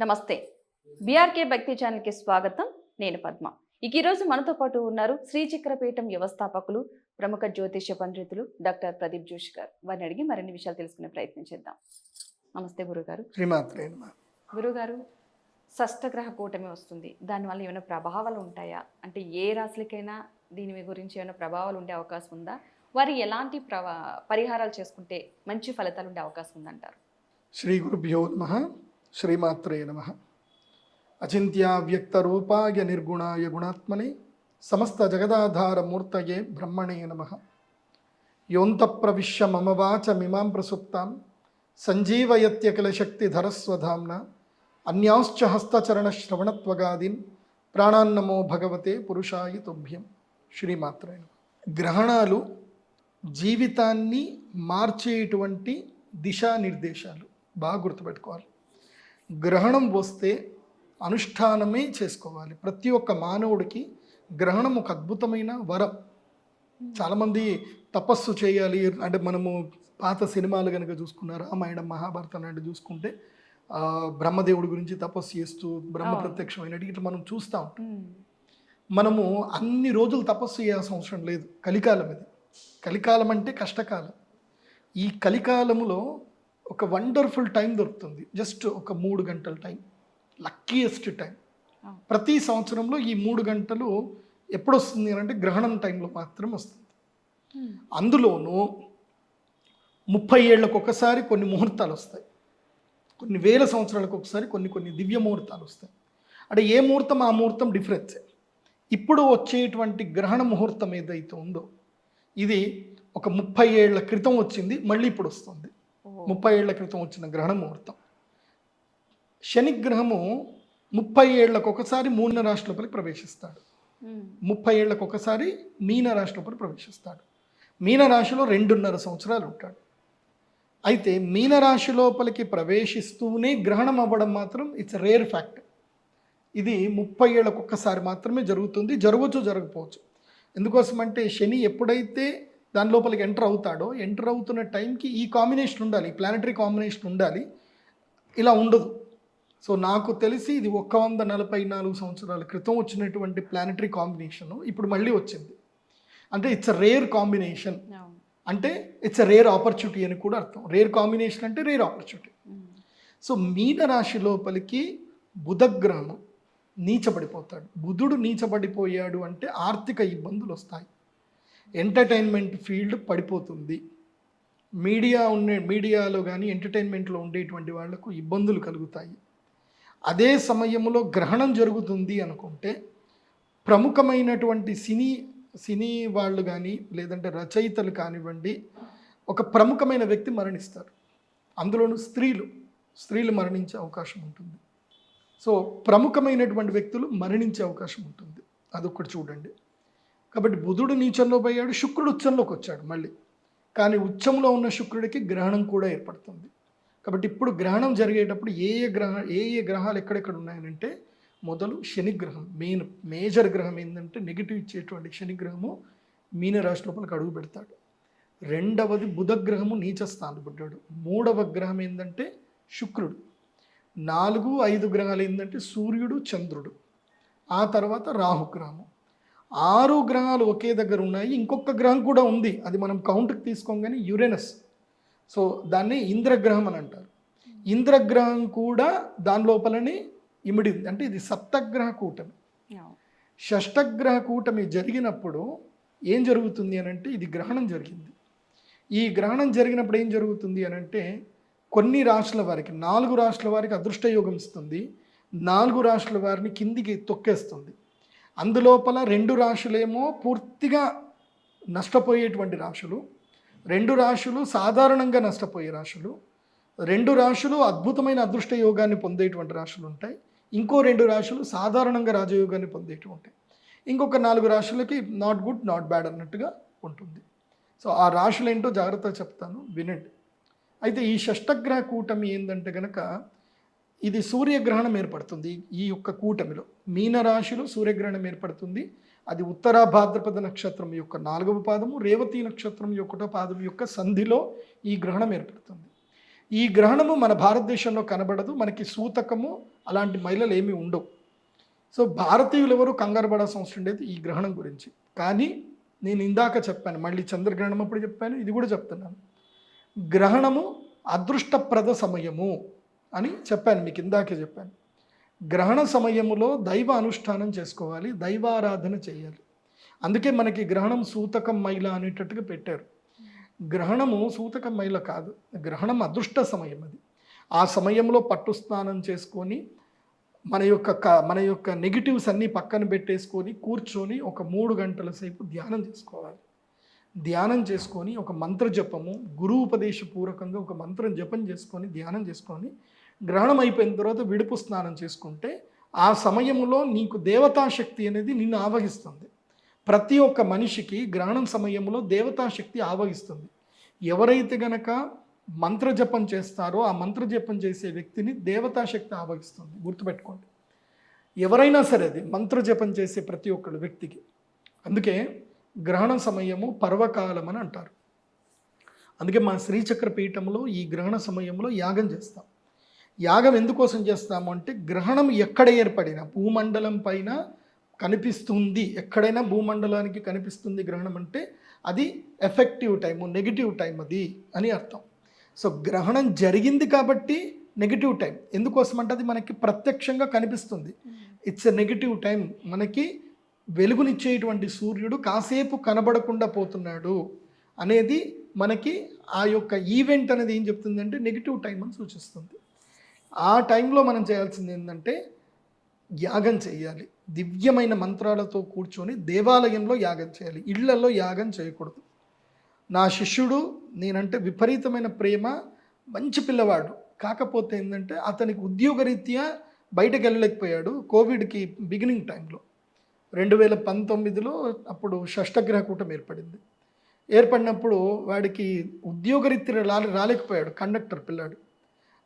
నమస్తే. బీఆర్కే భక్తి ఛానల్కి స్వాగతం. నేను పద్మ. ఇక ఈరోజు మనతో పాటు ఉన్నారు శ్రీచక్రపీఠం వ్యవస్థాపకులు ప్రముఖ జ్యోతిష్య పండితులు డాక్టర్ ప్రదీప్ జోషి గారు. వారిని అడిగి మరిన్ని విషయాలు తెలుసుకునే ప్రయత్నం చేద్దాం. నమస్తే గురుగారు. గురుగారు షష్టగ్రహ కూటమి వస్తుంది. దానివల్ల ఏమైనా ప్రభావాలు ఉంటాయా? అంటే ఏ రాశులకైనా దీని గురించి ఏమైనా ప్రభావాలు ఉండే అవకాశం ఉందా? వారు ఎలాంటి ప్రవా పరిహారాలు చేసుకుంటే మంచి ఫలితాలు ఉండే అవకాశం ఉందంటారు? శ్రీ గురుభ్యో నమ. శ్రీమాత్రే నమ. అచింత్యావ్యక్తరూపాయ నిర్గుణాయ గుణాత్మనే సమస్త జగదాధారమూర్తయే బ్రహ్మణే నమ. యోంత ప్రవిశ్య మమ వాచమిమాం ప్రసుప్తాం. సంజీవయత్యకిల శక్తిధరస్వధాంన అన్యాశ్చ హస్తచరణ శ్రవణత్వగాదిన్ ప్రాణాన్నమో భగవతే పురుషాయ తుభ్యం. శ్రీమాత్రే గ్రహణాలు జీవితాన్ని మార్చేటువంటి దిశానిర్దేశాలు. బాగా గుర్తుపెట్టుకోవాలి. గ్రహణం వస్తే అనుష్ఠానమే చేసుకోవాలి. ప్రతి ఒక్క మానవుడికి గ్రహణం ఒక అద్భుతమైన వరం. చాలామంది తపస్సు చేయాలి. అంటే మనము పాత సినిమాలు కనుక చూసుకున్న రామాయణం మహాభారతం అంటే చూసుకుంటే బ్రహ్మదేవుడి గురించి తపస్సు చేస్తూ బ్రహ్మ. ప్రత్యక్షమైనట్టు ఇట్లా మనం చూస్తూ ఉంటాం. మనము అన్ని రోజులు తపస్సు చేయాల్సిన అవసరం లేదు. కలికాలం ఇది. కలికాలం అంటే కష్టకాలం. ఈ కలికాలములో ఒక వండర్ఫుల్ టైం దొరుకుతుంది. జస్ట్ ఒక మూడు గంటల టైం లక్కీయెస్ట్ టైం. ప్రతి సంవత్సరంలో ఈ మూడు గంటలు ఎప్పుడు వస్తుంది అంటే గ్రహణం టైంలో మాత్రం వస్తుంది. అందులోనూ ముప్పై ఏళ్ళకు ఒకసారి కొన్ని ముహూర్తాలు వస్తాయి. కొన్ని వేల సంవత్సరాలకు ఒకసారి కొన్ని కొన్ని దివ్య ముహూర్తాలు వస్తాయి. అంటే ఏ ముహూర్తం ఆ ముహూర్తం డిఫరెన్స్ ఇప్పుడు వచ్చేటువంటి గ్రహణ ముహూర్తం ఏదైతే ఉందో ఇది ఒక ముప్పై ఏళ్ళ క్రితం వచ్చింది మళ్ళీ ఇప్పుడు వస్తుంది. ముప్పై ఏళ్ళ క్రితం వచ్చిన గ్రహణ ముహూర్తం. శని గ్రహము ముప్పై ఏళ్ళకు ఒకసారి మూల రాశి లోపలికి ప్రవేశిస్తాడు ముప్పై ఏళ్ళకు ఒకసారి మీన రాశి లోపల ప్రవేశిస్తాడు. మీన రాశిలో రెండున్నర సంవత్సరాలు ఉంటాడు. అయితే మీన రాశి లోపలికి ప్రవేశిస్తూనే గ్రహణం అవ్వడం మాత్రం ఇట్స్ రేర్ ఫ్యాక్ట్ ఇది ముప్పై ఏళ్ళకు ఒక్కసారి మాత్రమే జరుగుతుంది జరగవచ్చు జరగకపోవచ్చు. ఎందుకోసమంటే శని ఎప్పుడైతే దాని లోపలికి ఎంటర్ అవుతాడో ఎంటర్ అవుతున్న టైంకి ఈ కాంబినేషన్ ఉండాలి ప్లానటరీ కాంబినేషన్ ఉండాలి. ఇలా ఉండదు. సో నాకు తెలిసి ఇది ఒక్క వంద నలభై నాలుగు సంవత్సరాల క్రితం వచ్చినటువంటి ప్లానటరీ కాంబినేషన్ ఇప్పుడు మళ్ళీ వచ్చింది. అంటే ఇట్స్ అ రేర్ కాంబినేషన్ అంటే ఇట్స్ అ రేర్ ఆపర్చునిటీ అని కూడా అర్థం. రేర్ కాంబినేషన్ అంటే రేర్ ఆపర్చునిటీ సో మీన రాశి లోపలికి బుధగ్రహం నీచబడిపోతాడు. బుధుడు నీచబడిపోయాడు అంటే ఆర్థిక ఇబ్బందులు వస్తాయి. ఎంటర్టైన్మెంట్ ఫీల్డ్ పడిపోతుంది. మీడియా ఉండే మీడియాలో కానీ ఎంటర్టైన్మెంట్లో ఉండేటువంటి వాళ్ళకు ఇబ్బందులు కలుగుతాయి. అదే సమయంలో గ్రహణం జరుగుతుంది అనుకుంటే ప్రముఖమైనటువంటి సినీ సినీ వాళ్ళు కానీ లేదంటే రచయితలు కానివ్వండి ఒక ప్రముఖమైన వ్యక్తి మరణిస్తారు. అందులోనూ స్త్రీలు స్త్రీలు మరణించే అవకాశం ఉంటుంది. సో ప్రముఖమైనటువంటి వ్యక్తులు మరణించే అవకాశం ఉంటుంది. అదొక్కటి చూడండి. కాబట్టి బుధుడు నీచంలో పోయాడు శుక్రుడు ఉచ్చంలోకి వచ్చాడు మళ్ళీ. కానీ ఉచ్చంలో ఉన్న శుక్రుడికి గ్రహణం కూడా ఏర్పడుతుంది. కాబట్టి ఇప్పుడు గ్రహణం జరిగేటప్పుడు ఏ ఏ గ్రహ ఏ ఏ గ్రహాలు ఎక్కడెక్కడ ఉన్నాయనంటే మొదలు శనిగ్రహం మెయిన్ మేజర్ గ్రహం ఏంటంటే నెగిటివ్ ఇచ్చేటువంటి శనిగ్రహము మీనరాశి లోపలికి అడుగు పెడతాడు. రెండవది బుధ గ్రహము నీచ స్థానం పడ్డాడు మూడవ గ్రహం ఏంటంటే శుక్రుడు. నాలుగు ఐదు గ్రహాలు ఏంటంటే సూర్యుడు చంద్రుడు. ఆ తర్వాత రాహుగ్రహము ఆరు గ్రహాలు ఒకే దగ్గర ఉన్నాయి ఇంకొక గ్రహం కూడా ఉంది. అది మనం కౌంట్కి తీసుకోగానే యురేనస్ సో దాన్ని ఇంద్రగ్రహం అని అంటారు. ఇంద్రగ్రహం కూడా దాని లోపలనే ఇమిడింది అంటే ఇది సప్తగ్రహ కూటమి. షష్టగ్రహ కూటమి జరిగినప్పుడు ఏం జరుగుతుంది అని అంటే ఇది గ్రహణం జరిగింది. ఈ గ్రహణం జరిగినప్పుడు ఏం జరుగుతుంది అని అంటే కొన్ని రాష్ట్రాల వారికి నాలుగు రాష్ట్రాల వారికి అదృష్ట యోగం ఇస్తుంది. నాలుగు రాష్ట్రాల వారిని కిందికి తొక్కేస్తుంది. అందులోపల రెండు రాశులేమో పూర్తిగా నష్టపోయేటువంటి రాశులు రెండు రాశులు సాధారణంగా నష్టపోయే రాశులు రెండు రాశులు అద్భుతమైన అదృష్ట యోగాన్ని పొందేటువంటి రాశులు ఉంటాయి. ఇంకో రెండు రాశులు సాధారణంగా రాజయోగాన్ని పొందేటి ఉంటాయి ఇంకొక నాలుగు రాశులకి నాట్ గుడ్ నాట్ బ్యాడ్ అన్నట్టుగా ఉంటుంది. సో ఆ రాశులు ఏంటో జాగ్రత్తగా చెప్తాను వినండి. అయితే ఈ షష్టగ్రహ కూటమి ఏంటంటే కనుక ఇది సూర్యగ్రహణం ఏర్పడుతుంది ఈ యొక్క కూటమిలో. మీనరాశిలో సూర్యగ్రహణం ఏర్పడుతుంది. అది ఉత్తర భాద్రపద నక్షత్రం యొక్క నాలుగవ పాదము రేవతి నక్షత్రం యొక్కటో పాదం యొక్క సంధిలో ఈ గ్రహణం ఏర్పడుతుంది. ఈ గ్రహణము మన భారతదేశంలో కనబడదు మనకి సూతకము అలాంటి మహిళలు ఏమీ ఉండవు. సో భారతీయులు ఎవరు కంగారు పడాల్సిన అవసరం లేదు ఈ గ్రహణం గురించి. కానీ నేను ఇందాక చెప్పాను మళ్ళీ చంద్రగ్రహణం అప్పుడు చెప్పాను ఇది కూడా చెప్తున్నాను. గ్రహణము అదృష్టప్రద సమయము. అని చెప్పాను మీకు ఇందాకే చెప్పాను. గ్రహణ సమయములో దైవ అనుష్ఠానం చేసుకోవాలి దైవారాధన చేయాలి. అందుకే మనకి గ్రహణం సూతకం మైల అనేటట్టుగా పెట్టారు. గ్రహణము సూతకం మైల కాదు గ్రహణం అదృష్ట సమయం అది. ఆ సమయంలో పట్టు స్నానం చేసుకొని మన యొక్క క- మన యొక్క నెగిటివ్స్ అన్నీ పక్కన పెట్టేసుకొని కూర్చొని ఒక మూడు గంటల సేపు ధ్యానం చేసుకోవాలి. ధ్యానం చేసుకొని ఒక మంత్ర జపము గురు ఉపదేశపూర్వకంగా ఒక మంత్రం జపం చేసుకొని ధ్యానం చేసుకొని గ్రహణం అయిపోయిన తర్వాత విడుపు స్నానం చేసుకుంటే ఆ సమయంలో నీకు దేవతాశక్తి అనేది నిన్ను ఆవహిస్తుంది. ప్రతి ఒక్క మనిషికి గ్రహణం సమయంలో దేవతాశక్తి ఆవహిస్తుంది. ఎవరైతే గనక మంత్రజపం చేస్తారో ఆ మంత్రజపం చేసే వ్యక్తిని దేవతాశక్తి ఆవహిస్తుంది. గుర్తుపెట్టుకోండి. ఎవరైనా సరే అది మంత్రజపం చేసే ప్రతి ఒక్కడు వ్యక్తికి. అందుకే గ్రహణ సమయము పర్వకాలం అని అంటారు. అందుకే మా శ్రీచక్ర పీఠంలో ఈ గ్రహణ సమయంలో యాగం చేస్తాం. యాగం ఎందుకోసం చేస్తాము అంటే గ్రహణం ఎక్కడ ఏర్పడినా భూమండలం పైన కనిపిస్తుంది. ఎక్కడైనా భూమండలానికి కనిపిస్తుంది గ్రహణం అంటే అది ఎఫెక్టివ్ టైము నెగిటివ్ టైం అది అని అర్థం. సో గ్రహణం జరిగింది కాబట్టి నెగిటివ్ టైం ఎందుకోసం అంటే అది మనకి ప్రత్యక్షంగా కనిపిస్తుంది. ఇట్స్ ఎ నెగిటివ్ టైం మనకి వెలుగునిచ్చేటువంటి సూర్యుడు కాసేపు కనబడకుండా పోతున్నాడు అనేది మనకి ఆ యొక్క ఈవెంట్ అనేది ఏం చెప్తుందంటే నెగిటివ్ టైం అని సూచిస్తుంది. ఆ టైంలో మనం చేయాల్సింది ఏంటంటే యాగం చేయాలి. దివ్యమైన మంత్రాలతో కూర్చొని దేవాలయంలో యాగం చేయాలి. ఇళ్ళలో యాగం చేయకూడదు. నా శిష్యుడు నేనంటే విపరీతమైన ప్రేమ మంచి పిల్లవాడు. కాకపోతే ఏంటంటే అతనికి ఉద్యోగరీత్యా బయటకు వెళ్ళలేకపోయాడు కోవిడ్కి బిగినింగ్ టైంలో రెండు వేల పంతొమ్మిదిలో అప్పుడు షష్టగ్రహ కూటం ఏర్పడింది. ఏర్పడినప్పుడు వాడికి ఉద్యోగరీత్యా రాలే రాలేకపోయాడు. కండక్టర్ పిల్లాడు.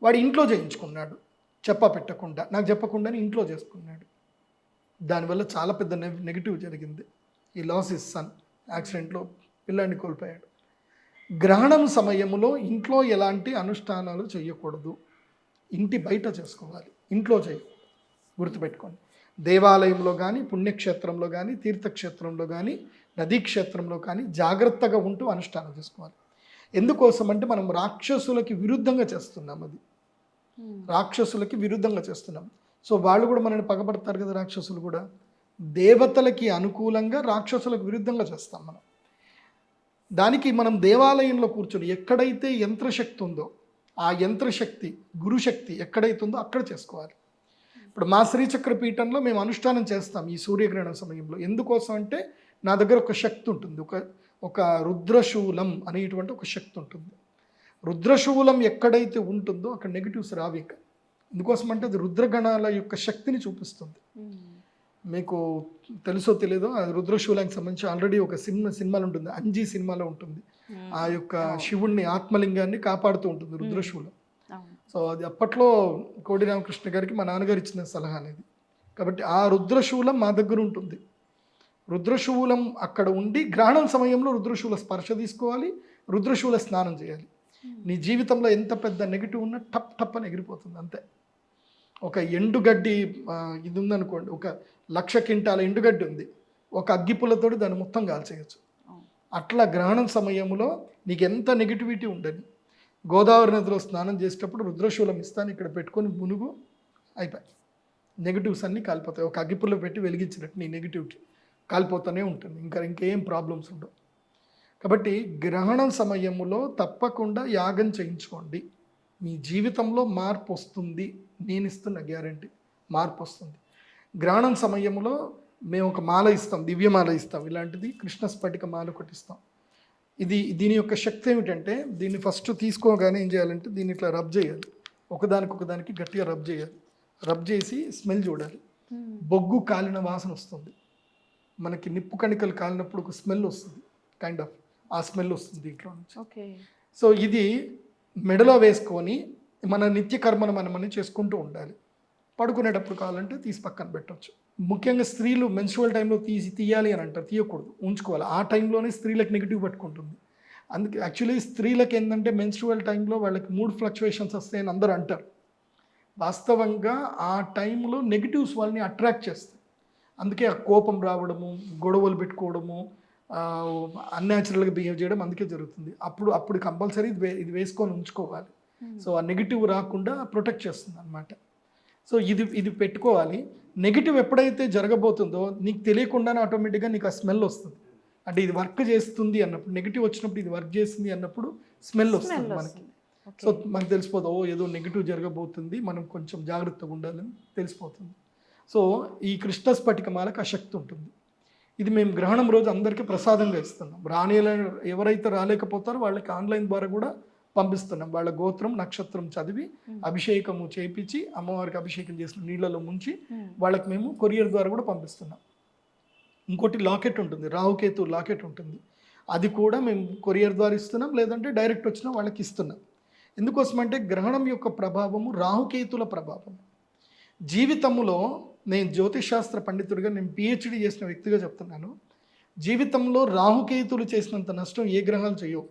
వాడు ఇంట్లో చేయించుకున్నాడు. చెప్ప పెట్టకుండా నాకు చెప్పకుండానే ఇంట్లో చేసుకున్నాడు. దానివల్ల చాలా పెద్ద నెగిటివ్ జరిగింది. ఈ లాస్ ఇస్ సన్ యాక్సిడెంట్లో పిల్లాన్ని కోల్పోయాడు. గ్రహణం సమయంలో ఇంట్లో ఎలాంటి అనుష్ఠానాలు చేయకూడదు. ఇంటి బయట చేసుకోవాలి. ఇంట్లో చేయకూడదు గుర్తుపెట్టుకోండి. దేవాలయంలో కానీ పుణ్యక్షేత్రంలో కానీ తీర్థక్షేత్రంలో కానీ నదీ క్షేత్రంలో కానీ జాగ్రత్తగా ఉంటూ అనుష్ఠానం చేసుకోవాలి. ఎందుకోసం అంటే మనం రాక్షసులకి విరుద్ధంగా చేస్తున్నాం అది. రాక్షసులకి విరుద్ధంగా చేస్తున్నాం. సో వాళ్ళు కూడా మనల్ని పగబడతారు కదా రాక్షసులు కూడా. దేవతలకి అనుకూలంగా రాక్షసులకు విరుద్ధంగా చేస్తాం మనం. దానికి మనం దేవాలయంలో కూర్చొని ఎక్కడైతే యంత్రశక్తి ఉందో ఆ యంత్రశక్తి గురుశక్తి ఎక్కడైతే ఉందో అక్కడ చేసుకోవాలి. ఇప్పుడు మా శ్రీచక్ర పీఠంలో మేము అనుష్ఠానం చేస్తాం ఈ సూర్యగ్రహణ సమయంలో. ఎందుకోసం అంటే నా దగ్గర ఒక శక్తి ఉంటుంది. ఒక ఒక రుద్రశూలం అనేటువంటి ఒక శక్తి ఉంటుంది. రుద్రశూలం ఎక్కడైతే ఉంటుందో అక్కడ నెగిటివ్స్ రావు ఇక. ఎందుకోసం అంటే అది రుద్రగణాల యొక్క శక్తిని చూపిస్తుంది. మీకు తెలుసో తెలీదో అది రుద్రశూలానికి సంబంధించి ఆల్రెడీ ఒక సినిమా సినిమాలో ఉంటుంది. అంజీ సినిమాలో ఉంటుంది. ఆ యొక్క శివుణ్ణి ఆత్మలింగాన్ని కాపాడుతూ ఉంటుంది రుద్రశూలం. సో అది అప్పట్లో కోడి రామకృష్ణ గారికి మా నాన్నగారు ఇచ్చిన సలహా అనేది. కాబట్టి ఆ రుద్రశూలం మా దగ్గర ఉంటుంది. రుద్రశూలం అక్కడ ఉండి గ్రహణం సమయంలో రుద్రశూల స్పర్శ తీసుకోవాలి రుద్రశూల స్నానం చేయాలి. నీ జీవితంలో ఎంత పెద్ద నెగిటివ్ ఉన్నా టప్ టప్ అని ఎగిరిపోతుంది అంతే. ఒక ఎండుగడ్డి ఇది ఉందనుకోండి ఒక లక్ష కింటాల ఎండుగడ్డి ఉంది. ఒక అగ్గిపుల్లతోటి దాన్ని మొత్తం కాల్చేయచ్చు. అట్లా గ్రహణం సమయంలో నీకు ఎంత నెగిటివిటీ ఉండని గోదావరి నదిలో స్నానం చేసేటప్పుడు రుద్రశూలం ఇస్తాను ఇక్కడ పెట్టుకొని మునుగు అయిపోయి. నెగిటివ్స్ అన్నీ కాలిపోతాయి. ఒక అగ్గిపుల్ల పెట్టి వెలిగించినట్టు నీ నెగిటివిటీ. కాలిపోతూనే ఉంటుంది. ఇంకా ఇంకేం ప్రాబ్లమ్స్ ఉండవు. కాబట్టి గ్రహణం సమయంలో తప్పకుండా యాగం చేయించుకోండి. మీ జీవితంలో మార్పు వస్తుంది. నేను ఇస్తున్న గ్యారంటీ మార్పు వస్తుంది. గ్రహణం సమయంలో మేము ఒక మాల ఇస్తాం దివ్యమాల ఇస్తాం. ఇలాంటిది కృష్ణ స్ఫటిక మాల ఒకటి ఇస్తాం. ఇది దీని యొక్క శక్తి ఏమిటంటే దీన్ని ఫస్ట్ తీసుకోగానే ఏం చేయాలంటే దీన్ని ఇట్లా రబ్ చేయాలి. ఒకదానికి ఒకదానికి గట్టిగా రబ్ చేయాలి. రబ్ చేసి స్మెల్ చూడాలి. బొగ్గు కాలిన వాసన వస్తుంది. మనకి నిప్పు కణికలు కాలినప్పుడు ఒక స్మెల్ వస్తుంది కైండ్ ఆఫ్ ఆ స్మెల్ వస్తుంది దీంట్లో నుంచి. ఓకే. సో ఇది మెడలో వేసుకొని మన నిత్య కర్మను మనం చేసుకుంటూ ఉండాలి. పడుకునేటప్పుడు కావాలంటే తీసి పక్కన పెట్టవచ్చు ముఖ్యంగా స్త్రీలు మెన్స్ట్రువల్ టైంలో తీసి తీయాలి అని అంటారు తీయకూడదు ఉంచుకోవాలి. ఆ టైంలోనే స్త్రీలకు నెగిటివ్ పట్టుకుంటుంది. అందుకే యాక్చువల్లీ స్త్రీలకు ఏంటంటే మెన్స్ట్రువల్ టైంలో వాళ్ళకి మూడ్ ఫ్లక్చువేషన్స్ వస్తాయని అందరూ అంటారు. వాస్తవంగా ఆ టైంలో నెగిటివ్స్ వాళ్ళని అట్రాక్ట్ చేస్తాయి. అందుకే ఆ కోపం రావడము గొడవలు పెట్టుకోవడము అన్యాచురల్గా బిహేవ్ చేయడం అందుకే జరుగుతుంది. అప్పుడు అప్పుడు కంపల్సరీ ఇది ఇది వేసుకొని ఉంచుకోవాలి. సో ఆ నెగిటివ్ రాకుండా ప్రొటెక్ట్ చేస్తుంది అనమాట సో ఇది ఇది పెట్టుకోవాలి. నెగిటివ్ ఎప్పుడైతే జరగబోతుందో నీకు తెలియకుండానే ఆటోమేటిక్గా నీకు ఆ స్మెల్ వస్తుంది. అంటే ఇది వర్క్ చేస్తుంది అన్నప్పుడు నెగిటివ్ వచ్చినప్పుడు ఇది వర్క్ చేస్తుంది అన్నప్పుడు స్మెల్ వస్తుంది మనకి. సో మనకు తెలిసిపోతుంది ఓ ఏదో నెగిటివ్ జరగబోతుంది మనం కొంచెం జాగ్రత్తగా ఉండాలని తెలిసిపోతుంది. సో ఈ కృష్ణ స్ఫటికమాలకు ఆ శక్తి ఉంటుంది. ఇది మేము గ్రహణం రోజు అందరికీ ప్రసాదంగా ఇస్తున్నాం. రాని ఎవరైతే రాలేకపోతారో వాళ్ళకి ఆన్లైన్ ద్వారా కూడా పంపిస్తున్నాం. వాళ్ళ గోత్రం నక్షత్రం చదివి అభిషేకము చేపించి అమ్మవారికి అభిషేకం చేసిన నీళ్ళలో ముంచి వాళ్ళకి మేము కొరియర్ ద్వారా కూడా పంపిస్తున్నాం. ఇంకోటి లాకెట్ ఉంటుంది. రాహుకేతు లాకెట్ ఉంటుంది. అది కూడా మేము కొరియర్ ద్వారా ఇస్తున్నాం. లేదంటే డైరెక్ట్ వచ్చిన వాళ్ళకి ఇస్తున్నాం. ఎందుకోసమంటే గ్రహణం యొక్క ప్రభావము రాహుకేతుల ప్రభావం జీవితంలో నేను జ్యోతిష్ శాస్త్ర పండితుడిగా నేను పిహెచ్డి చేసిన వ్యక్తిగా చెప్తున్నాను. జీవితంలో రాహుకేతులు చేసినంత నష్టం ఏ గ్రహాలు చేయవు.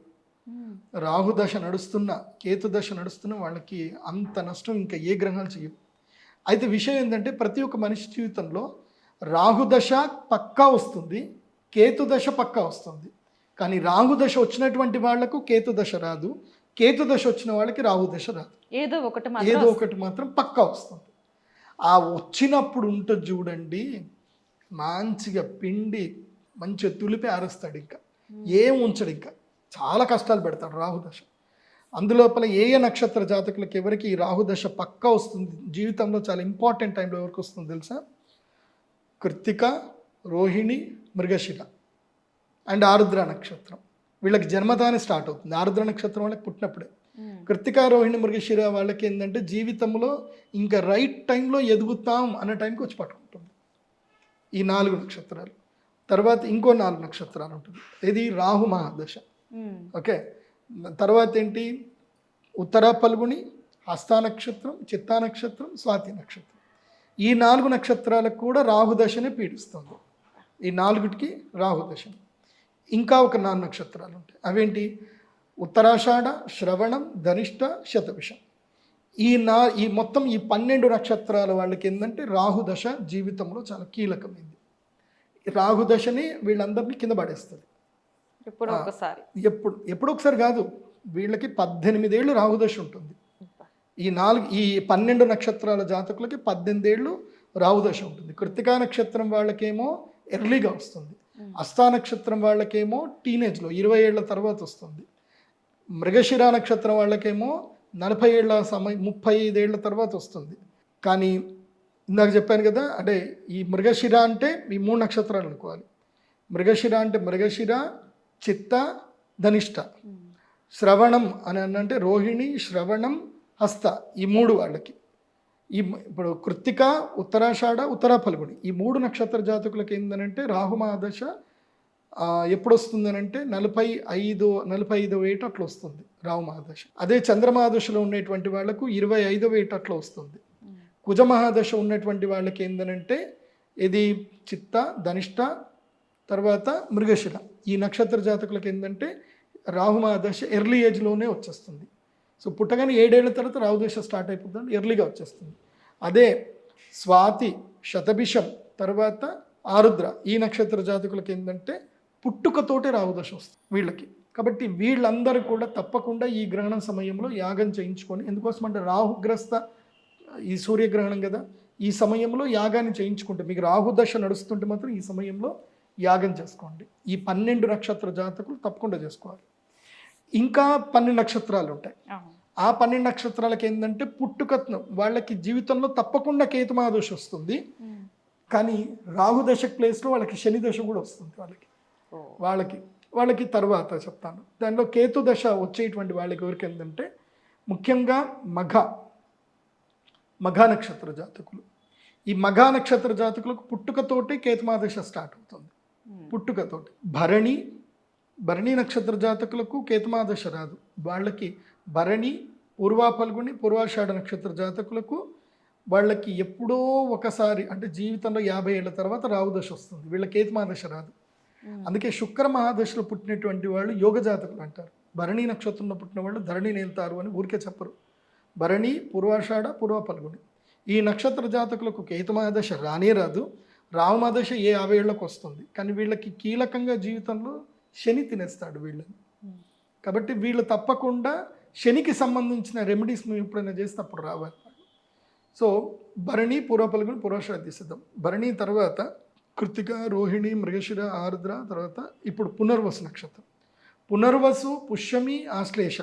రాహు దశ నడుస్తున్న కేతు దశ నడుస్తున్న వాళ్ళకి అంత నష్టం ఇంకా ఏ గ్రహాలు చేయవు. అయితే విషయం ఏంటంటే ప్రతి ఒక్క మనిషి జీవితంలో రాహు దశ పక్కా వస్తుంది కేతు దశ పక్కా వస్తుంది. కానీ రాహు దశ వచ్చినటువంటి వాళ్ళకు కేతు దశ రాదు కేతు దశ వచ్చిన వాళ్ళకి రాహు దశ రాదు. ఏదో ఒకటి ఏదో ఒకటి మాత్రం పక్కా వస్తుంది. ఆ వచ్చినప్పుడు ఉంటుంది చూడండి మంచిగా పిండి మంచిగా తులిపి ఆరేస్తాడు ఇంకా. ఏం ఉంచడు ఇంకా. చాలా కష్టాలు పెడతాడు రాహుదశ. అందులోపల ఏ ఏ నక్షత్ర జాతకులకు ఎవరికి ఈ రాహుదశ పక్కా వస్తుంది? జీవితంలో చాలా ఇంపార్టెంట్ టైంలో ఎవరికి వస్తుంది తెలుసా? కృత్తిక రోహిణి మృగశిర అండ్ ఆరుద్ర నక్షత్రం. వీళ్ళకి జన్మతానే స్టార్ట్ అవుతుంది. ఆరుద్ర నక్షత్రం వాళ్ళకి పుట్టినప్పుడే. కృతికా రోహిణి మృగశిర వాళ్ళకి ఏంటంటే జీవితంలో ఇంకా రైట్ టైంలో ఎదుగుతాం అనే టైంకి వచ్చి పట్టుకుంటుంది. ఈ నాలుగు నక్షత్రాలు. తర్వాత ఇంకో నాలుగు నక్షత్రాలు ఉంటుంది. ఇది రాహు మహాదశ. ఉమ్. ఓకే? తర్వాత ఏంటి? ఉత్తర పల్గుని హస్తా నక్షత్రం చిత్తా నక్షత్రం స్వాతి నక్షత్రం. ఈ నాలుగు నక్షత్రాలకు కూడా రాహుదశనే పీడిస్తుంది. ఈ నాలుగుటికి రాహుదశ ఇంకా ఒక నాలుగు నక్షత్రాలు ఉంటాయి. అవేంటి? ఉత్తరాషాఢ శ్రవణం ధనిష్ట శతభిషం ఈ నా ఈ మొత్తం ఈ పన్నెండు నక్షత్రాల వాళ్ళకి ఏంటంటే రాహుదశ జీవితంలో చాలా కీలకమైంది. రాహుదశని వీళ్ళందరినీ కింద పడేస్తుంది. ఒకసారి. ఎప్పుడు ఎప్పుడు ఒకసారి కాదు వీళ్ళకి పద్దెనిమిదేళ్ళు రాహుదశ ఉంటుంది. ఈ నాలుగు ఈ పన్నెండు నక్షత్రాల జాతకులకి పద్దెనిమిదేళ్ళు రాహుదశ ఉంటుంది. కృతికా నక్షత్రం వాళ్ళకేమో ఎర్లీగా వస్తుంది. అస్థా నక్షత్రం వాళ్ళకేమో టీనేజ్లో ఇరవై ఏళ్ళ తర్వాత వస్తుంది. మృగశిర నక్షత్రం వాళ్ళకేమో నలభై ఏళ్ళ సమయం ముప్పై ఐదేళ్ళ తర్వాత వస్తుంది. కానీ ఇందాక చెప్పాను కదా అంటే ఈ మృగశిర అంటే ఈ మూడు నక్షత్రాలు అనుకోవాలి. మృగశిర అంటే మృగశిర చిత్త ధనిష్ట. శ్రవణం అని అంటే రోహిణి శ్రవణం హస్త ఈ మూడు వాళ్ళకి. ఈ ఇప్పుడు కృత్తిక ఉత్తరాషాఢ ఉత్తరా ఫల్గుణి ఈ మూడు నక్షత్ర జాతకులకి ఏంటంటే రాహుమాదశ ఎప్పుడు వస్తుంది అంటే నలభై ఐదు నలభై ఐదో ఏట అట్లా వస్తుంది రాహు మహాదశ. అదే చంద్రమహాదశలో ఉన్నటువంటి వాళ్ళకు ఇరవై ఐదో ఏట అట్లా వస్తుంది. కుజ మహాదశ ఉన్నటువంటి వాళ్ళకి ఏంటంటే ఇది చిత్త ధనిష్ట తర్వాత మృగశిర. ఈ నక్షత్ర జాతకులకు ఏంటంటే రాహు మహాదశ ఎర్లీ ఏజ్లోనే వచ్చేస్తుంది. సో పుట్టగానే ఏడేళ్ళ తర్వాత రాహుదశ స్టార్ట్ అయిపోతుంది ఎర్లీగా వచ్చేస్తుంది. అదే స్వాతి శతభిషం తర్వాత ఆరుద్ర ఈ నక్షత్ర జాతకులకు ఏంటంటే పుట్టుకతోటే రాహుదశ వస్తుంది వీళ్ళకి కాబట్టి వీళ్ళందరూ కూడా తప్పకుండా ఈ గ్రహణం సమయంలో యాగం చేయించుకొని ఎందుకోసం అంటే రాహుగ్రస్త ఈ సూర్యగ్రహణం కదా ఈ సమయంలో యాగాన్ని చేయించుకుంటే మీకు రాహుదశ నడుస్తుంటే మాత్రం ఈ సమయంలో యాగం చేసుకోండి ఈ పన్నెండు నక్షత్ర జాతకులు తప్పకుండా చేసుకోవాలి ఇంకా పన్నెండు నక్షత్రాలు ఉంటాయి. ఆ పన్నెండు నక్షత్రాలకి ఏంటంటే పుట్టుక వాళ్ళకి జీవితంలో తప్పకుండా కేతుమాదోష వస్తుంది. కానీ రాహుదశ ప్లేస్లో వాళ్ళకి శని దశ కూడా వస్తుంది వాళ్ళకి. వాళ్ళకి వాళ్ళకి తర్వాత చెప్తాను. దానిలో కేతు దశ వచ్చేటువంటి వాళ్ళకి ఎవరికి ఏంటంటే ముఖ్యంగా మఘ మఘ నక్షత్ర జాతకులు. ఈ మఘ నక్షత్ర జాతకులకు పుట్టుకతోటి కేతుమాదశ స్టార్ట్ అవుతుంది. పుట్టుకతోటి. భరణి భరణి నక్షత్ర జాతకులకు కేతుమాదశ రాదు. వాళ్ళకి భరణి పూర్వా పల్గుని పూర్వాషాఢ నక్షత్ర జాతకులకు వాళ్ళకి ఎప్పుడో ఒకసారి అంటే జీవితంలో యాభై ఏళ్ళ తర్వాత రావుదశ వస్తుంది. వీళ్ళకి కేతుమాదశ రాదు. అందుకే శుక్ర మహాదశలో పుట్టినటువంటి వాళ్ళు యోగ జాతకులు అంటారు. భరణి నక్షత్రంలో పుట్టిన వాళ్ళు ధరణి నేల్తారు అని ఊరికే చెప్పరు. భరణి పూర్వాషాఢ పూర్వ పల్గుని ఈ నక్షత్ర జాతకులకు కేతు మహాదశ రానే రాదు. రావు మహాదశ ఏ యాభై ఏళ్ళకు వస్తుంది. కానీ వీళ్ళకి కీలకంగా జీవితంలో శని తినేస్తాడు వీళ్ళని. కాబట్టి వీళ్ళు తప్పకుండా శనికి సంబంధించిన రెమెడీస్ మేము ఎప్పుడైనా చేస్తే అప్పుడు రావాలి. సో భరణి పూర్వపలుగుని పూర్వషాఢ తీసేద్దాం. భరణి తర్వాత కృతిక రోహిణి మృగశిర ఆరుద్ర తర్వాత ఇప్పుడు పునర్వసు నక్షత్రం. పునర్వసు పుష్యమి ఆశ్లేష.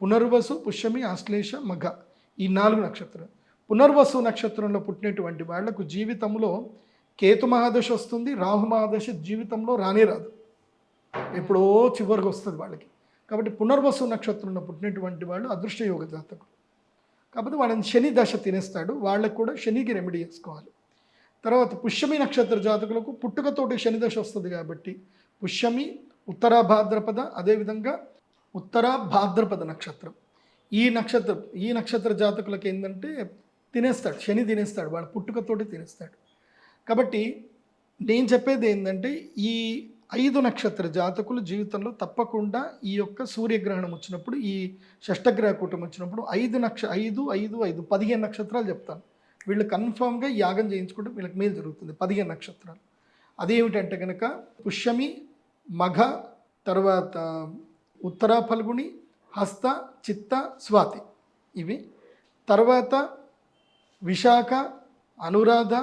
పునర్వసు పుష్యమి ఆశ్లేష మగ ఈ నాలుగు నక్షత్రం. పునర్వసు నక్షత్రంలో పుట్టినటువంటి వాళ్ళకు జీవితంలో కేతు మహాదశ వస్తుంది రాహు మహాదశ జీవితంలో రానే రాదు. ఎప్పుడో చివరికి వస్తుంది వాళ్ళకి. కాబట్టి పునర్వసు నక్షత్రంలో పుట్టినటువంటి వాళ్ళు అదృష్టయోగ జాతకులు. కాకపోతే వాళ్ళని శని దశ తినేస్తాడు వాళ్ళకు కూడా శనికి రెమెడీ చేసుకోవాలి. తర్వాత పుష్యమి నక్షత్ర జాతకులకు పుట్టుకతోటి శని దశ వస్తుంది కాబట్టి పుష్యమి ఉత్తరా భాద్రపద అదేవిధంగా ఉత్తరా భాద్రపద నక్షత్రం. ఈ నక్షత్రం ఈ నక్షత్ర జాతకులకు ఏంటంటే తినేస్తాడు శని తినేస్తాడు వాళ్ళ పుట్టుకతోటి తినేస్తాడు. కాబట్టి నేను చెప్పేది ఏంటంటే ఈ ఐదు నక్షత్ర జాతకులు జీవితంలో తప్పకుండా ఈ యొక్క సూర్యగ్రహణం వచ్చినప్పుడు ఈ షష్టగ్రహ కూటం వచ్చినప్పుడు ఐదు నక్ష ఐదు ఐదు ఐదు పదిహేను నక్షత్రాలు చెప్తాను. వీళ్ళు కన్ఫామ్గా యాగం చేయించుకుంటే వీళ్ళకి మేలు జరుగుతుంది. పదిహేను నక్షత్రాలు. అదేమిటంటే కనుక పుష్యమి మఘ తర్వాత ఉత్తరా ఫల్గుణి హస్త చిత్త స్వాతి ఇవి. తర్వాత విశాఖ అనురాధ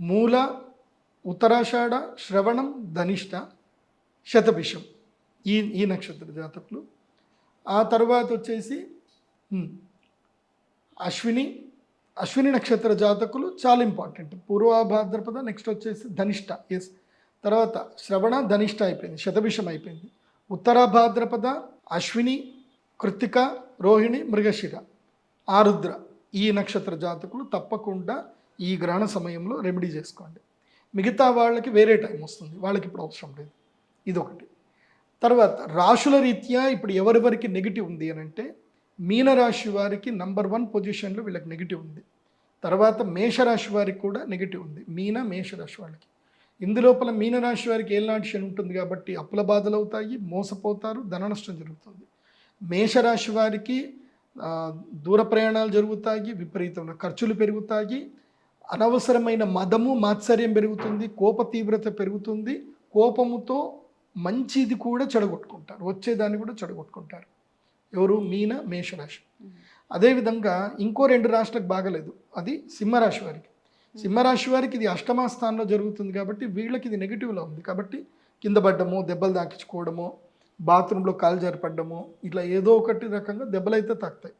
మూల ఉత్తరాషాఢ శ్రవణం ధనిష్ట శతభిషం ఈ ఈ నక్షత్ర జాతకులు. ఆ తర్వాత వచ్చేసి అశ్విని అశ్విని నక్షత్ర జాతకులు చాలా ఇంపార్టెంట్ పూర్వభాద్రపద నెక్స్ట్ వచ్చేసి ధనిష్ట. ఎస్ తర్వాత శ్రవణ ధనిష్ట అయిపోయింది శతభిషం అయిపోయింది. ఉత్తరాభాద్రపద అశ్విని కృత్తిక రోహిణి మృగశిర ఆరుద్ర. ఈ నక్షత్ర జాతకులు తప్పకుండా ఈ గ్రహణ సమయంలో రెమెడీ చేసుకోండి. మిగతా వాళ్ళకి వేరే టైం వస్తుంది వాళ్ళకి ఇప్పుడు అవసరం లేదు. ఇదొకటి. తర్వాత రాశుల రీత్యా ఇప్పుడు ఎవరెవరికి నెగిటివ్ ఉంది అని అంటే మీనరాశి వారికి నంబర్ వన్ పొజిషన్లో వీళ్ళకి నెగిటివ్ ఉంది. తర్వాత మేషరాశి వారికి కూడా నెగిటివ్ ఉంది. మీన మేషరాశి వాళ్ళకి. ఇందులోపల మీనరాశి వారికి ఏలాంటి శని ఉంటుంది కాబట్టి అప్పుల బాధలు అవుతాయి మోసపోతారు ధన నష్టం జరుగుతుంది. మేషరాశి వారికి దూర ప్రయాణాలు జరుగుతాయి విపరీతమైన ఖర్చులు పెరుగుతాయి అనవసరమైన మదము మాత్సర్యం పెరుగుతుంది కోప తీవ్రత పెరుగుతుంది కోపముతో మంచిది కూడా చెడగొట్టుకుంటారు వచ్చేదాన్ని కూడా చెడగొట్టుకుంటారు. ఎవరు? మీన మేషరాశి. అదేవిధంగా ఇంకో రెండు రాష్ట్రాలకు బాగలేదు. అది సింహరాశి వారికి. సింహరాశి వారికి ఇది అష్టమ స్థానంలో జరుగుతుంది కాబట్టి వీళ్ళకి ఇది నెగిటివ్లో ఉంది. కాబట్టి కింద పడ్డము దెబ్బలు తాకించుకోవడమో బాత్రూంలో కాలు జరపడము ఇట్లా ఏదో ఒకటి రకంగా దెబ్బలు అయితే తాకుతాయి.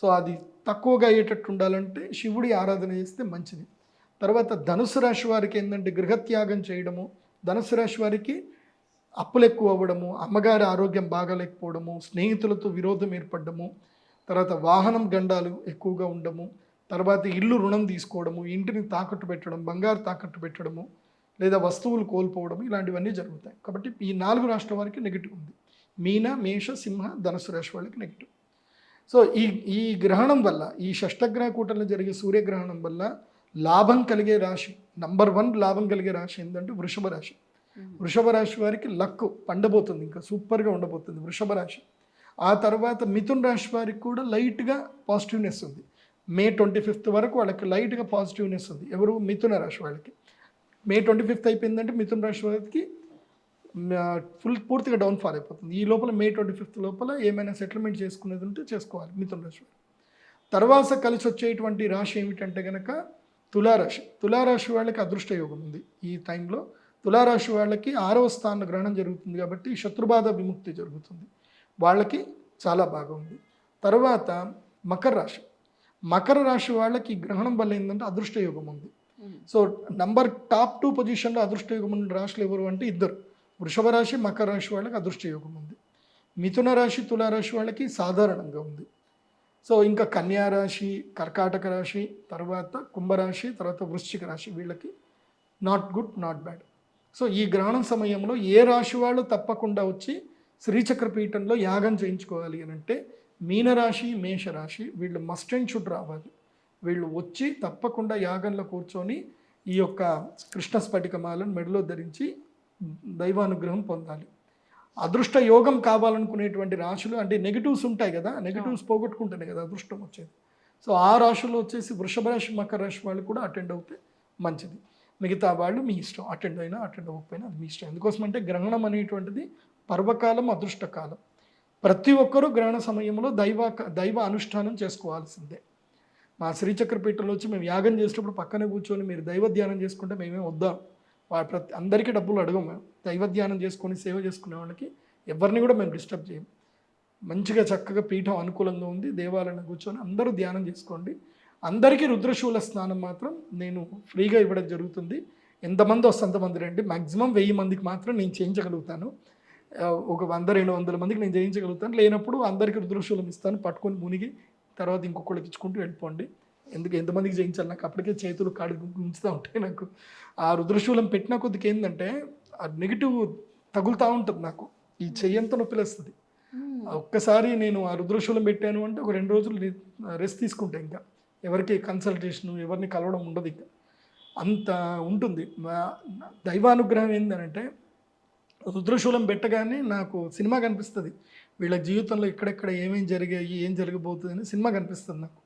సో అది తక్కువగా అయ్యేటట్టు ఉండాలంటే శివుడి ఆరాధన చేస్తే మంచిది. తర్వాత ధనుసు రాశి వారికి ఏంటంటే గృహత్యాగం చేయడము. ధనుసు రాశి వారికి అప్పులు ఎక్కువ అవ్వడము అమ్మగారి ఆరోగ్యం బాగాలేకపోవడము స్నేహితులతో విరోధం ఏర్పడము తర్వాత వాహనం గండాలు ఎక్కువగా ఉండము తర్వాత ఇల్లు రుణం తీసుకోవడము ఇంటిని తాకట్టు పెట్టడం బంగారు తాకట్టు పెట్టడము లేదా వస్తువులు కోల్పోవడం ఇలాంటివన్నీ జరుగుతాయి. కాబట్టి ఈ నాలుగు రాష్ట్రాల వారికి నెగిటివ్ ఉంది. మీన మేష సింహ ధనుసు రాశి వాళ్ళకి నెగిటివ్. సో ఈ ఈ గ్రహణం వల్ల ఈ షష్టగ్రహ కూటంలో జరిగే సూర్యగ్రహణం వల్ల లాభం కలిగే రాశి నంబర్ వన్ లాభం కలిగే రాశి ఏంటంటే వృషభ రాశి. వృషభ రాశి వారికి లక్ పండబోతుంది ఇంకా సూపర్గా ఉండబోతుంది వృషభ రాశి. ఆ తర్వాత మిథున్ రాశి వారికి కూడా లైట్గా పాజిటివ్నెస్ ఉంది. మే ట్వంటీ ఫిఫ్త్ వరకు వాళ్ళకి లైట్గా పాజిటివ్నెస్ ఉంది. ఎవరు? మిథున రాశి వాళ్ళకి. మే ట్వంటీ ఫిఫ్త్ అయిపోయిందంటే మిథున్ రాశి వారికి ఫుల్ పూర్తిగా డౌన్ఫాల్ అయిపోతుంది. ఈ లోపల మే ట్వంటీ ఫిఫ్త్ లోపల ఏమైనా సెటిల్మెంట్ చేసుకునేది ఉంటే చేసుకోవాలి మిథున రాశి వారు. తర్వాత కలిసి వచ్చేటువంటి రాశి ఏమిటంటే కనుక తులారాశి. తులారాశి వాళ్ళకి అదృష్ట యోగం ఉంది ఈ టైంలో. తులారాశి వాళ్ళకి ఆరవ స్థాన గ్రహణం జరుగుతుంది కాబట్టి శత్రుబాధ విముక్తి జరుగుతుంది. వాళ్ళకి చాలా బాగా ఉంది తర్వాత మకర రాశి. మకర రాశి వాళ్ళకి గ్రహణం వల్ల ఏంటంటే అదృష్ట యోగం ఉంది. సో నంబర్ టాప్ టూ పొజిషన్లో అదృష్ట యోగం ఉన్న రాశులు ఎవరు అంటే ఇద్దరు. వృషభ రాశి మకర రాశి వాళ్ళకి అదృష్ట యోగం ఉంది. మిథున రాశి తులారాశి వాళ్ళకి సాధారణంగా ఉంది. సో ఇంకా కన్యా రాశి కర్కాటక రాశి తర్వాత కుంభరాశి తర్వాత వృశ్చిక రాశి వీళ్ళకి not good not bad so ఈ గ్రహణం సమయంలో ఏ రాశి వాళ్ళు తప్పకుండా వచ్చి శ్రీచక్ర పీఠంలో యాగం చేయించుకోవాలి అని అంటే మీనరాశి మేషరాశి వీళ్ళు మస్ట్ అండ్ షుడ్ రావాలి. వీళ్ళు వచ్చి తప్పకుండా యాగంలో కూర్చొని ఈ యొక్క కృష్ణ స్ఫటికమాలను మెడలో ధరించి దైవానుగ్రహం పొందాలి. అదృష్ట యోగం కావాలనుకునేటువంటి రాశులు అంటే నెగిటివ్స్ ఉంటాయి కదా నెగిటివ్స్ పోగొట్టుకుంటేనే కదా అదృష్టం వచ్చేది. సో ఆ రాశుల్లో వచ్చేసి వృషభ రాశి మకర రాశి వాళ్ళు కూడా అటెండ్ అవుతే మంచిది. మిగతా వాళ్ళు మీ ఇష్టం అటెండ్ అయినా అటెండ్ అవ్వకపోయినా అది మీ ఇష్టం. ఎందుకోసం అంటే గ్రహణం అనేటువంటిది పర్వకాలం అదృష్టకాలం. ప్రతి ఒక్కరూ గ్రహణ సమయంలో దైవ దైవ అనుష్ఠానం చేసుకోవాల్సిందే. మా శ్రీచక్రపీఠంలో వచ్చి మేము యాగం చేసేటప్పుడు పక్కనే కూర్చొని మీరు దైవ ధ్యానం చేసుకుంటే మేమే వద్దాం? వాళ్ళ ప్రతి అందరికీ డబ్బులు అడగం మేము. దైవ ధ్యానం చేసుకొని సేవ చేసుకునే వాళ్ళకి ఎవరిని కూడా మేము డిస్టర్బ్ చేయం. మంచిగా చక్కగా పీఠం అనుకూలంగా ఉంది దేవాలయం కూర్చొని అందరూ ధ్యానం చేసుకోండి. అందరికీ రుద్రశూల స్నానం మాత్రం నేను ఫ్రీగా ఇవ్వడం జరుగుతుంది. ఎంతమంది వస్తే అంతమంది రండి. మ్యాక్సిమం వెయ్యి మందికి మాత్రం నేను చేయించగలుగుతాను. ఒక వంద రెండు వందల మందికి నేను చేయించగలుగుతాను. లేనప్పుడు అందరికీ రుద్రశూలం ఇస్తాను. పట్టుకొని మునిగి తర్వాత ఇంకొకళ్ళకి ఇచ్చుకుంటూ వెళ్ళిపోండి. ఎందుకు ఎంతమందికి చేయించాలి? నాకు అప్పటికే చేతులు కాడి ఉంచుతూ ఉంటాయి నాకు. ఆ రుద్రశూలం పెట్టిన కొద్దికి ఏంటంటే ఆ నెగిటివ్ తగులుతూ ఉంటుంది నాకు. ఈ చెయ్యంత నొప్పిలేస్తుంది. ఒక్కసారి నేను ఆ రుద్రశూలం పెట్టాను అంటే ఒక రెండు రోజులు రెస్ట్ తీసుకుంటా ఇంకా. ఎవరికి కన్సల్టేషన్ ఎవరిని కలవడం ఉండదు ఇక. అంత ఉంటుంది. దైవానుగ్రహం ఏంటంటే రుద్రశూలం పెట్టగానే నాకు సినిమా కనిపిస్తుంది. వీళ్ళ జీవితంలో ఎక్కడెక్కడ ఏమేం జరిగాయి ఏం జరగబోతుంది అని సినిమా కనిపిస్తుంది నాకు.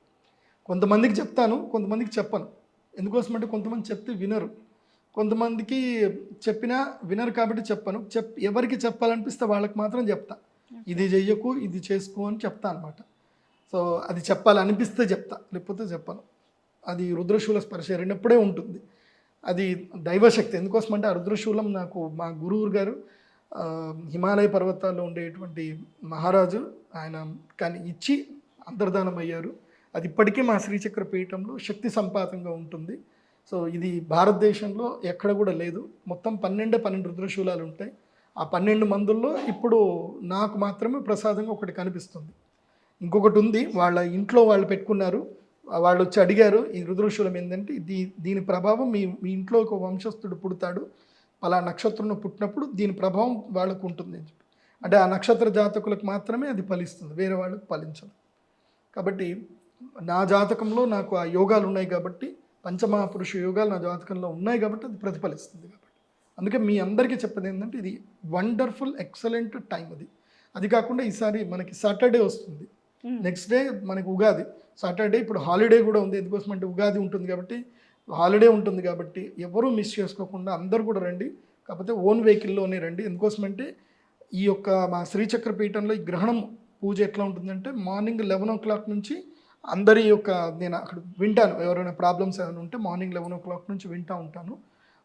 కొంతమందికి చెప్తాను కొంతమందికి చెప్పను. ఎందుకోసమంటే కొంతమంది చెప్తే వినరు. కొంతమందికి చెప్పినా వినరు కాబట్టి చెప్పను. చెప్ ఎవరికి చెప్పాలనిపిస్తే వాళ్ళకి మాత్రం చెప్తా. ఇది చెయ్యకు ఇది చేసుకో అని చెప్తా అనమాట సో అది చెప్పాలనిపిస్తే చెప్తా లేకపోతే చెప్పను. అది రుద్రశూల స్పర్శ రెండప్పుడే ఉంటుంది. అది దైవశక్తి. ఎందుకోసం అంటే ఆ రుద్రశూలం నాకు మా గురువు గారు హిమాలయ పర్వతాల్లో ఉండేటువంటి మహారాజు ఆయన కానీ ఇచ్చి అంతర్ధానం అయ్యారు. అది ఇప్పటికీ మా శ్రీచక్ర పీఠంలో శక్తి సంపాతంగా ఉంటుంది. సో ఇది భారతదేశంలో ఎక్కడ కూడా లేదు. మొత్తం పన్నెండు పన్నెండు రుద్రశూలాలు ఉంటాయి. ఆ పన్నెండు మందుల్లో ఇప్పుడు నాకు మాత్రమే ప్రసాదంగా ఒకటి కనిపిస్తుంది. ఇంకొకటి ఉంది. వాళ్ళ ఇంట్లో వాళ్ళు పెట్టుకున్నారు. వాళ్ళు వచ్చి అడిగారు ఈ రుద్రశూలం ఏంటంటే దీ దీని ప్రభావం మీ మీ ఇంట్లో ఒక వంశస్థుడు పుడతాడు. అలా నక్షత్రంలో పుట్టినప్పుడు దీని ప్రభావం వాళ్ళకు ఉంటుంది. అని చెప్పి. అంటే ఆ నక్షత్ర జాతకులకు మాత్రమే అది ఫలిస్తుంది. వేరే వాళ్ళకి ఫలించదు. కాబట్టి నా జాతకంలో నాకు ఆ యోగాలు ఉన్నాయి కాబట్టి పంచమహాపురుష యోగాలు నా జాతకంలో ఉన్నాయి కాబట్టి అది ప్రతిఫలిస్తుంది కాబట్టి. అందుకే మీ అందరికీ చెప్పేది ఏంటంటే ఇది వండర్ఫుల్ ఎక్సలెంట్ టైం అది. అది కాకుండా ఈసారి మనకి సాటర్డే వస్తుంది. నెక్స్ట్ డే మనకి ఉగాది. సాటర్డే ఇప్పుడు హాలిడే కూడా ఉంది. ఎందుకోసం అంటే ఉగాది ఉంటుంది కాబట్టి హాలిడే ఉంటుంది కాబట్టి ఎవరూ మిస్ చేసుకోకుండా అందరూ కూడా రండి. కాకపోతే ఓన్ వెహికల్లోనే రండి. ఎందుకోసమంటే ఈ యొక్క మా శ్రీచక్ర పీఠంలో ఈ గ్రహణం పూజ ఎట్లా ఉంటుందంటే మార్నింగ్ లెవెన్ ఓ క్లాక్ నుంచి అందరి యొక్క నేను అక్కడ వింటాను. ఎవరైనా ప్రాబ్లమ్స్ ఏమైనా ఉంటే మార్నింగ్ లెవెన్ ఓ క్లాక్ నుంచి వింటూ ఉంటాను.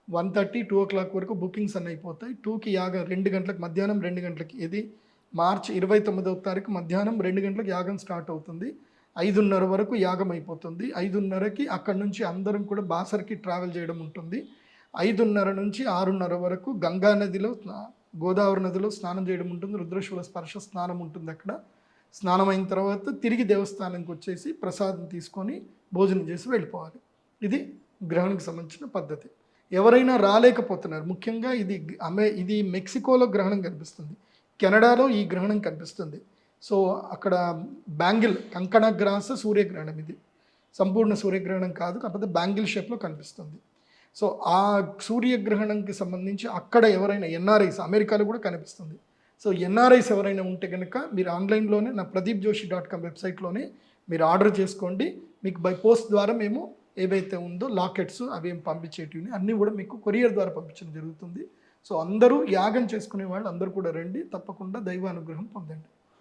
One thirty two o'clock వరకు బుకింగ్స్ అన్నీ అయిపోతాయి. టూకి యాగ రెండు గంటలకు మధ్యాహ్నం రెండు గంటలకి. ఇది మార్చి ఇరవై తొమ్మిదవ తారీఖు మధ్యాహ్నం రెండు గంటలకు యాగం స్టార్ట్ అవుతుంది. ఐదున్నర వరకు యాగం అయిపోతుంది. ఐదున్నరకి అక్కడ నుంచి అందరం కూడా బాసర్కి ట్రావెల్ చేయడం ఉంటుంది. ఐదున్నర నుంచి ఆరున్నర వరకు గంగా నదిలో గోదావరి నదిలో స్నానం చేయడం ఉంటుంది. రుద్రశూల స్పర్శ స్నానం ఉంటుంది అక్కడ. స్నానం అయిన తర్వాత తిరిగి దేవస్థానంకి వచ్చేసి ప్రసాదం తీసుకొని భోజనం చేసి వెళ్ళిపోవాలి. ఇది గ్రహణకు సంబంధించిన పద్ధతి. ఎవరైనా రాలేకపోతున్నారు. ముఖ్యంగా ఇది అమె ఇది మెక్సికోలో గ్రహణం కనిపిస్తుంది. కెనడాలో ఈ గ్రహణం కనిపిస్తుంది. సో అక్కడ బ్యాంగిల్ కంకణ గ్రాస సూర్యగ్రహణం ఇది. సంపూర్ణ సూర్యగ్రహణం కాదు కాకపోతే బ్యాంగిల్ షేప్లో కనిపిస్తుంది. సో ఆ సూర్యగ్రహణంకి సంబంధించి అక్కడ ఎవరైనా ఎన్ఆర్ఐస్ అమెరికాలో కూడా కనిపిస్తుంది. సో ఎన్ఆర్ఐస్ ఎవరైనా ఉంటే కనుక మీరు ఆన్లైన్లోనే నా ప్రదీప్ జోషి డాట్ కామ్ వెబ్సైట్లోనే మీరు ఆర్డర్ చేసుకోండి. మీకు బై పోస్ట్ ద్వారా మేము ఏవైతే ఉందో లాకెట్స్ అవి ఏం పంపించేటివి అన్నీ కూడా మీకు కొరియర్ ద్వారా పంపించడం జరుగుతుంది. సో అందరూ యాగం చేసుకునే వాళ్ళు అందరూ కూడా రండి తప్పకుండా దైవ అనుగ్రహం పొందండి.